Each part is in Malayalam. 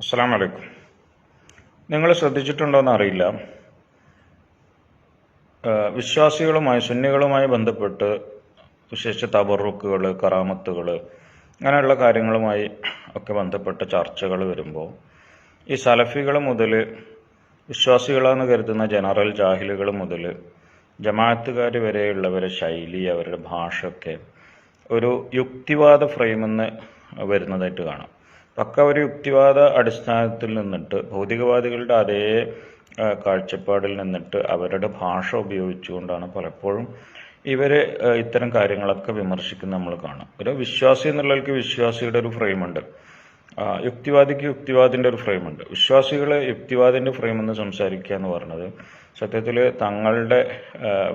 അസ്സാം വലൈക്കും നിങ്ങൾ ശ്രദ്ധിച്ചിട്ടുണ്ടോയെന്ന് അറിയില്ല. വിശ്വാസികളുമായി സുന്നികളുമായി ബന്ധപ്പെട്ട് വിശേഷിച്ച് തബറുക്കുകൾ കറാമത്തുകൾ അങ്ങനെയുള്ള കാര്യങ്ങളുമായി ഒക്കെ ബന്ധപ്പെട്ട ചർച്ചകൾ വരുമ്പോൾ ഈ സലഫികൾ മുതൽ വിശ്വാസികളാണെന്ന് കരുതുന്ന ജനറൽ ജാഹിലുകൾ മുതൽ ജമാഅത്തുകാർ വരെയുള്ളവരെ ശൈലി അവരുടെ ഭാഷയൊക്കെ ഒരു യുക്തിവാദ ഫ്രെയിമെന്ന് വരുന്നതായിട്ട് കാണാം. പക്ക ഒരു യുക്തിവാദ അടിസ്ഥാനത്തിൽ നിന്നിട്ട് ഭൗതികവാദികളുടെ അതേ കാഴ്ചപ്പാടിൽ നിന്നിട്ട് അവരുടെ ഭാഷ ഉപയോഗിച്ചുകൊണ്ടാണ് പലപ്പോഴും ഇവർ ഇത്തരം കാര്യങ്ങളൊക്കെ വിമർശിക്കുന്ന നമ്മൾ കാണാം ഒരു വിശ്വാസി എന്നുള്ളവർക്ക് വിശ്വാസിയുടെ ഒരു ഫ്രെയിമുണ്ട് യുക്തിവാദിക്ക് യുക്തിവാദിന്റെ ഒരു ഫ്രെയിമുണ്ട് വിശ്വാസികൾ യുക്തിവാദിന്റെ ഫ്രെയിം എന്ന് സംസാരിക്കുക എന്ന് പറഞ്ഞത് സത്യത്തിൽ തങ്ങളുടെ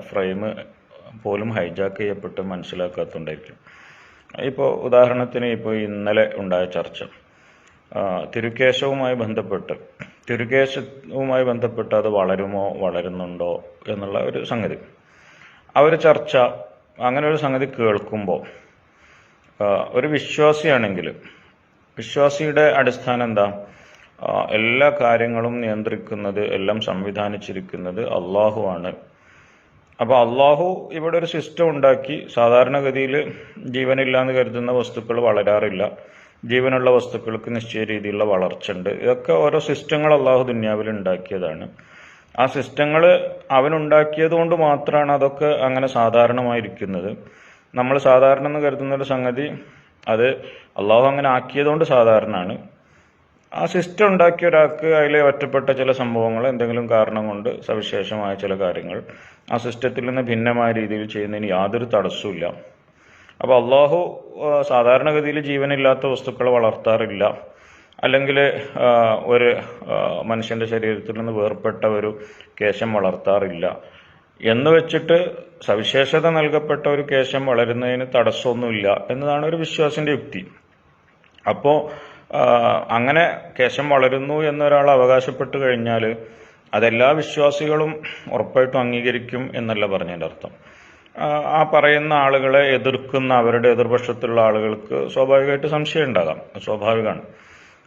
ഫ്രെയിം പോലും ഹൈജാക്ക് ചെയ്യപ്പെട്ട് മനസ്സിലാക്കാത്തതുകൊണ്ടായിരിക്കും. ഇപ്പോൾ ഉദാഹരണത്തിന് ഇപ്പോൾ ഇന്നലെ ഉണ്ടായ ചർച്ച. തിരുക്കേശവുമായി ബന്ധപ്പെട്ട് തിരുക്കേശവുമായി ബന്ധപ്പെട്ട് അത് വളരുമോ വളരുന്നുണ്ടോ എന്നുള്ള ഒരു സംഗതി. ആ ഒരു ചർച്ച അങ്ങനെ ഒരു സംഗതി കേൾക്കുമ്പോൾ ഒരു വിശ്വാസിയാണെങ്കിൽ വിശ്വാസിയുടെ അടിസ്ഥാനം എന്താ? എല്ലാ കാര്യങ്ങളും നിയന്ത്രിക്കുന്നത് എല്ലാം സംവിധാനിച്ചിരിക്കുന്നത് അള്ളാഹുവാണ് അപ്പോൾ അള്ളാഹു ഇവിടെ ഒരു സിസ്റ്റം ഉണ്ടാക്കി സാധാരണഗതിയിൽ ജീവനില്ലാന്ന് കരുതുന്ന വസ്തുക്കൾ വളരാറില്ല. ജീവനുള്ള വസ്തുക്കൾക്ക് നിശ്ചയ രീതിയിലുള്ള വളർച്ചയുണ്ട്. ഇതൊക്കെ ഓരോ സിസ്റ്റങ്ങൾ അള്ളാഹു ദുന്യാവിൽ ഉണ്ടാക്കിയതാണ്. ആ സിസ്റ്റങ്ങൾ അവനുണ്ടാക്കിയത് കൊണ്ട് മാത്രമാണ് അതൊക്കെ അങ്ങനെ സാധാരണമായിരിക്കുന്നത്. നമ്മൾ സാധാരണ എന്ന് കരുതുന്ന ഒരു സംഗതി അത് അള്ളാഹു അങ്ങനെ ആക്കിയതുകൊണ്ട് സാധാരണമാണ് ആ സിസ്റ്റം ഉണ്ടാക്കിയ ഒരാൾക്ക് അതിലെ ഒറ്റപ്പെട്ട ചില സംഭവങ്ങൾ എന്തെങ്കിലും കാരണം കൊണ്ട് സവിശേഷമായ ചില കാര്യങ്ങൾ ആ സിസ്റ്റത്തിൽ നിന്ന് ഭിന്നമായ രീതിയിൽ ചെയ്യുന്നതിന് യാതൊരു തടസ്സമില്ല അപ്പോൾ അള്ളാഹു സാധാരണഗതിയിൽ ജീവനില്ലാത്ത വസ്തുക്കളെ വളർത്താറില്ല. അല്ലെങ്കിൽ ഒരു മനുഷ്യന്റെ ശരീരത്തിൽ നിന്ന് വേർപെട്ട ഒരു കേശം വളർത്താറില്ല. എന്ന് വെച്ചിട്ട് സവിശേഷത നൽകപ്പെട്ട ഒരു കേശം വളരുന്നതിന് തടസ്സമൊന്നുമില്ല എന്നതാണ് ഒരു വിശ്വാസിന്റെ യുക്തി. അപ്പോൾ അങ്ങനെ കേശം വളരുന്നു എന്നൊരാൾ അവകാശപ്പെട്ടു കഴിഞ്ഞാൽ അതെല്ലാ വിശ്വാസികളും ഉറപ്പായിട്ടും അംഗീകരിക്കും എന്നല്ല പറഞ്ഞതിന്റെ അർത്ഥം. ആ, പറയുന്ന ആളുകളെ എതിർക്കുന്ന അവരുടെ എതിർപക്ഷത്തുള്ള ആളുകൾക്ക് സ്വാഭാവികമായിട്ട് സംശയം ഉണ്ടാകാം സ്വാഭാവികമാണ്.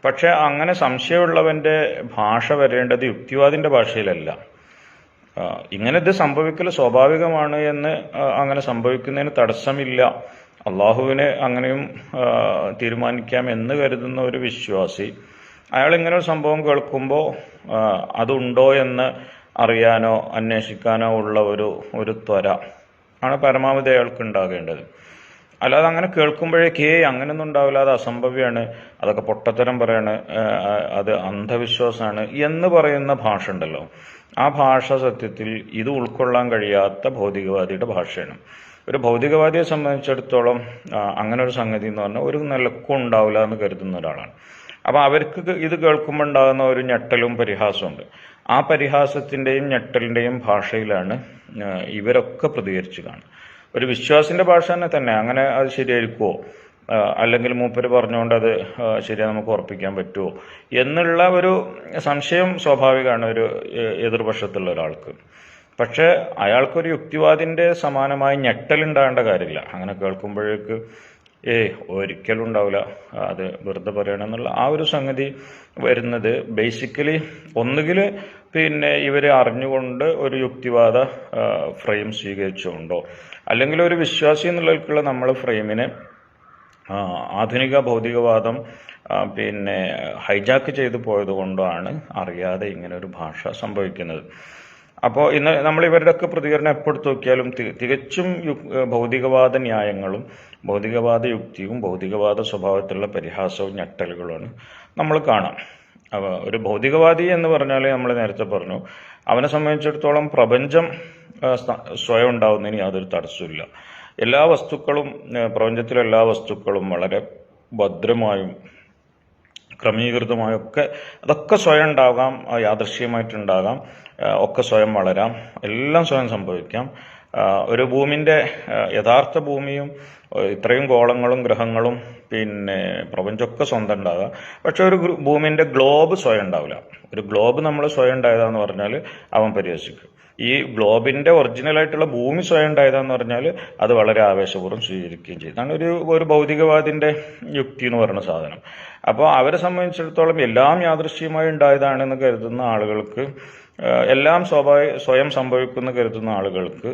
പക്ഷേ അങ്ങനെ സംശയമുള്ളവന്റെ ഭാഷ വരേണ്ടത് യുക്തിവാദിന്റെ ഭാഷയിലല്ല. ഇങ്ങനെ ഇത് സംഭവിക്കൽ സ്വാഭാവികമാണ് എന്ന് അങ്ങനെ സംഭവിക്കുന്നതിന് തടസ്സമില്ല. അള്ളാഹുവിനെ അങ്ങനെയും തീരുമാനിക്കാം എന്ന് കരുതുന്ന ഒരു വിശ്വാസി അയാൾ ഇങ്ങനെ ഒരു സംഭവം കേൾക്കുമ്പോൾ അതുണ്ടോ എന്ന് അറിയാനോ അന്വേഷിക്കാനോ ഉള്ള ഒരു ഒരു ത്വര ആണ് പരമാവധി അയാൾക്ക് ഉണ്ടാകേണ്ടത്. അല്ലാതെ അങ്ങനെ കേൾക്കുമ്പോഴേക്ക് അങ്ങനെയൊന്നും ഉണ്ടാവില്ല അത് അസംഭവ്യമാണ് അതൊക്കെ പൊട്ടത്തരം പറയാണ് അത് അന്ധവിശ്വാസമാണ് എന്ന് പറയുന്ന ഭാഷ ഉണ്ടല്ലോ. ആ ഭാഷ സത്യത്തിൽ ഇത് ഉൾക്കൊള്ളാൻ കഴിയാത്ത ഭൗതികവാദിയുടെ ഭാഷയാണ്. ഒരു ഭൗതികവാദിയെ സംബന്ധിച്ചിടത്തോളം അങ്ങനെ ഒരു സംഗതി എന്ന് പറഞ്ഞാൽ ഒരു നിലക്കും ഉണ്ടാവില്ല എന്ന് കരുതുന്ന ഒരാളാണ്. അപ്പൊ അവർക്ക് ഇത് കേൾക്കുമ്പോൾ ഉണ്ടാകുന്ന ഒരു ഞെട്ടലും പരിഹാസമുണ്ട് ആ പരിഹാസത്തിന്റെയും ഞെട്ടലിന്റെയും ഭാഷയിലാണ് ഇവരൊക്കെ പ്രതികരിച്ചു കാണുന്നത്. ഒരു വിശ്വാസിന്റെ ഭാഷ തന്നെ തന്നെ അങ്ങനെ അത് ശരിയായിരിക്കുമോ അല്ലെങ്കിൽ മൂപ്പര് പറഞ്ഞുകൊണ്ട് അത് ശരിയാ നമുക്ക് ഉറപ്പിക്കാൻ പറ്റുമോ എന്നുള്ള ഒരു സംശയം സ്വാഭാവികമാണ് ഒരു എതിർപക്ഷത്തുള്ള ഒരാൾക്ക്. പക്ഷേ അയാൾക്കൊരു യുക്തിവാദിന്റെ സമാനമായ ഞെട്ടലുണ്ടാകേണ്ട കാര്യമില്ല. അങ്ങനെ കേൾക്കുമ്പോഴേക്ക് ഏയ് ഒരിക്കലും ഉണ്ടാവില്ല അത് വെറുതെ പറയണമെന്നുള്ള ആ ഒരു സംഗതി വരുന്നത്. ബേസിക്കലി ഒന്നുകിൽ പിന്നെ ഇവരെ അറിഞ്ഞുകൊണ്ട് ഒരു യുക്തിവാദ ഫ്രെയിം സ്വീകരിച്ചുകൊണ്ടോ അല്ലെങ്കിൽ ഒരു വിശ്വാസി എന്നുള്ളവർക്കുള്ള നമ്മൾ ഫ്രെയിമിനെ ആധുനിക ഭൗതികവാദം പിന്നെ ഹൈജാക്ക് ചെയ്തു പോയത് കൊണ്ടാണ് അറിയാതെ ഇങ്ങനെ ഒരു ഭാഷ സംഭവിക്കുന്നത്. അപ്പോൾ ഇന്ന് നമ്മൾ ഇവരുടെയൊക്കെ പ്രതികരണം എപ്പോഴെടുത്ത് നോക്കിയാലും തികച്ചും ഭൗതികവാദ ന്യായങ്ങളും ഭൗതികവാദ യുക്തിയും ഭൗതികവാദ സ്വഭാവത്തിലുള്ള പരിഹാസവും ഞെട്ടലുകളുമാണ് നമ്മൾ കാണാം. അപ്പോൾ ഒരു ഭൗതികവാദി എന്ന് പറഞ്ഞാൽ നമ്മൾ നേരത്തെ പറഞ്ഞു അവനെ സംബന്ധിച്ചിടത്തോളം പ്രപഞ്ചം സ്വയം ഉണ്ടാവുന്നതിന് യാതൊരു തടസ്സമില്ല എല്ലാ വസ്തുക്കളും പ്രപഞ്ചത്തിലെ എല്ലാ വസ്തുക്കളും വളരെ ഭദ്രമായും ക്രമീകൃതമായൊക്കെ അതൊക്കെ സ്വയം ഉണ്ടാകാം യാദൃശ്യമായിട്ടുണ്ടാകാം ഒക്കെ സ്വയം വളരാം എല്ലാം സ്വയം സംഭവിക്കാം. ഒരു ഭൂമിന്റെ യഥാർത്ഥ ഭൂമിയും ഇത്രയും ഗോളങ്ങളും ഗ്രഹങ്ങളും പിന്നെ പ്രപഞ്ചമൊക്കെ സ്വന്തം ഉണ്ടാകാം. പക്ഷെ ഒരു ഭൂമിന്റെ ഗ്ലോബ് സ്വയം ഉണ്ടാവില്ല. ഒരു ഗ്ലോബ് നമ്മൾ സ്വയം ഉണ്ടായതാന്ന് പറഞ്ഞാൽ അവൻ പരിഹസിക്കും ഈ ഗ്ലോബിന്റെ ഒറിജിനൽ ആയിട്ടുള്ള ഭൂമി സ്വയം ഉണ്ടായതാന്ന് പറഞ്ഞാൽ അത് വളരെ ആവേശപൂർവം സ്വീകരിക്കുകയും ചെയ്തു. അതാണ് ഒരു ഒരു ഭൗതികവാദിന്റെ യുക്തി എന്ന് പറയുന്ന സാധനം. അപ്പോൾ അവരെ സംബന്ധിച്ചിടത്തോളം എല്ലാം യാദൃശ്യമായി ഉണ്ടായതാണെന്ന് കരുതുന്ന ആളുകൾക്ക് എല്ലാം സ്വാഭാവിക സ്വയം സംഭവിക്കുന്ന കരുതുന്ന ആളുകൾക്ക്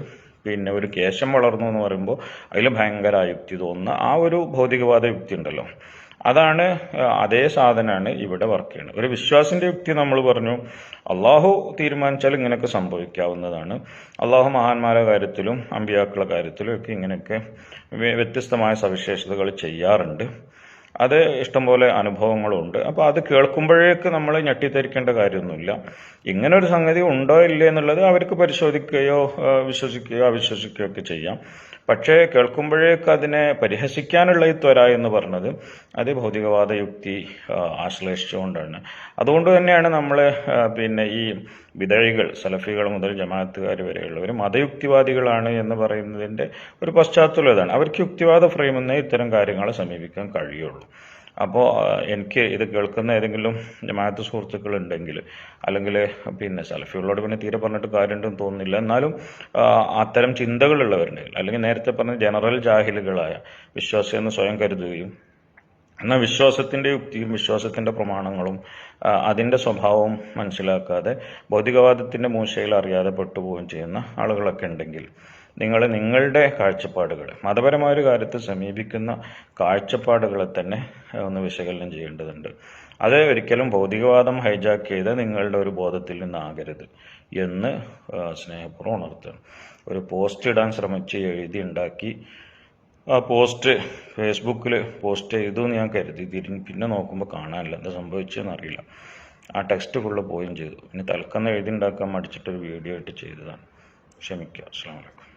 പിന്നെ ഒരു കേശം വളർന്നു എന്ന് പറയുമ്പോൾ അതിൽ ഭയങ്കര യുക്തി തോന്നുന്ന ആ ഒരു ഭൗതികവാദ യുക്തി ഉണ്ടല്ലോ. അതാണ് അതേ സാധനമാണ് ഇവിടെ വർക്ക് ചെയ്യുന്നത്. ഒരു വിശ്വാസിന്റെ യുക്തി നമ്മൾ പറഞ്ഞു അള്ളാഹു തീരുമാനിച്ചാൽ ഇങ്ങനെയൊക്കെ സംഭവിക്കാവുന്നതാണ്. അള്ളാഹു മഹാന്മാരുടെ കാര്യത്തിലും അമ്പിയാക്കളുടെ കാര്യത്തിലും ഒക്കെ ഇങ്ങനെയൊക്കെ വ്യത്യസ്തമായ സവിശേഷതകൾ ചെയ്യാറുണ്ട്. അത് ഇഷ്ടംപോലെ അനുഭവങ്ങളുണ്ട്. അപ്പോൾ അത് കേൾക്കുമ്പോഴേക്ക് നമ്മൾ ഞെട്ടിത്തരിക്കേണ്ട കാര്യമൊന്നുമില്ല. ഇങ്ങനെ ഒരു സംഗതി ഉണ്ടോ ഇല്ലേ എന്നുള്ളത് അവർക്ക് പരിശോധിക്കുകയോ വിശ്വസിക്കുകയോ അവിശ്വസിക്കുകയോ ഒക്കെ ചെയ്യാം. പക്ഷേ കേൾക്കുമ്പോഴേക്ക് അതിനെ പരിഹസിക്കാനുള്ള ഈ ത്വര എന്ന് പറഞ്ഞത് അത് ഭൗതികവാദ യുക്തി ആശ്ലേഷിച്ചുകൊണ്ടാണ്. അതുകൊണ്ട് തന്നെയാണ് നമ്മൾ പിന്നെ ഈ വിതഴികൾ സലഫികൾ മുതൽ ജമാഅത്തുകാർ വരെയുള്ളവർ മതയുക്തിവാദികളാണ് എന്ന് പറയുന്നതിന്റെ ഒരു പശ്ചാത്തലം ഇതാണ്. അവർക്ക് യുക്തിവാദ ഫ്രെയിമിൽ ഇത്തരം കാര്യങ്ങളെ സമീപിക്കാൻ കഴിയുള്ളൂ. അപ്പോൾ എനിക്ക് ഇത് കേൾക്കുന്ന ഏതെങ്കിലും ജമാഅത്ത് സുഹൃത്തുക്കൾ ഉണ്ടെങ്കിൽ അല്ലെങ്കിൽ പിന്നെ സലഫികളോട് പിന്നെ തീരെ പറഞ്ഞിട്ട് കാര്യമുണ്ടെന്ന് തോന്നുന്നില്ല. എന്നാലും അത്തരം ചിന്തകളുള്ളവരുണ്ടെങ്കിൽ അല്ലെങ്കിൽ നേരത്തെ പറഞ്ഞ ജനറൽ ജാഹിലുകളായ വിശ്വാസം എന്ന് സ്വയം കരുതുകയും എന്നാൽ വിശ്വാസത്തിന്റെ യുക്തിയും വിശ്വാസത്തിന്റെ പ്രമാണങ്ങളും അതിന്റെ സ്വഭാവവും മനസ്സിലാക്കാതെ ഭൗതികവാദത്തിന്റെ മൂശയിൽ അറിയാതെ പെട്ടുപോവുകയും ചെയ്യുന്ന ആളുകളൊക്കെ ഉണ്ടെങ്കിൽ നിങ്ങൾ നിങ്ങളുടെ കാഴ്ചപ്പാടുകൾ. മതപരമായ ഒരു കാര്യത്തെ സമീപിക്കുന്ന കാഴ്ചപ്പാടുകളെ തന്നെ ഒന്ന് വിശകലനം ചെയ്യേണ്ടതുണ്ട്. അത് ഒരിക്കലും ഭൗതികവാദം ഹൈജാക്ക് ചെയ്ത് നിങ്ങളുടെ ഒരു ബോധത്തിൽ നിന്നാകരുത് എന്ന് സ്നേഹപൂർവം ഉണർത്തുകയാണ് ഒരു പോസ്റ്റ് ഇടാൻ ശ്രമിച്ച് എഴുതി ഉണ്ടാക്കി ആ പോസ്റ്റ് ഫേസ്ബുക്കിൽ പോസ്റ്റ് ചെയ്തു എന്ന് ഞാൻ കരുതി. തിരിഞ്ഞ് പിന്നെ നോക്കുമ്പോൾ കാണാനില്ല. എന്താ സംഭവിച്ചതെന്ന് അറിയില്ല. ആ ടെക്സ്റ്റ് ഫുള്ള് പോയും ചെയ്തു. ഇനി തൽക്കന്ന് എഴുതി ഉണ്ടാക്കാൻ മടിച്ചിട്ടൊരു വീഡിയോ ആയിട്ട് ചെയ്തതാണ്. ക്ഷമിക്കുക. അസ്സാം വലൈക്കും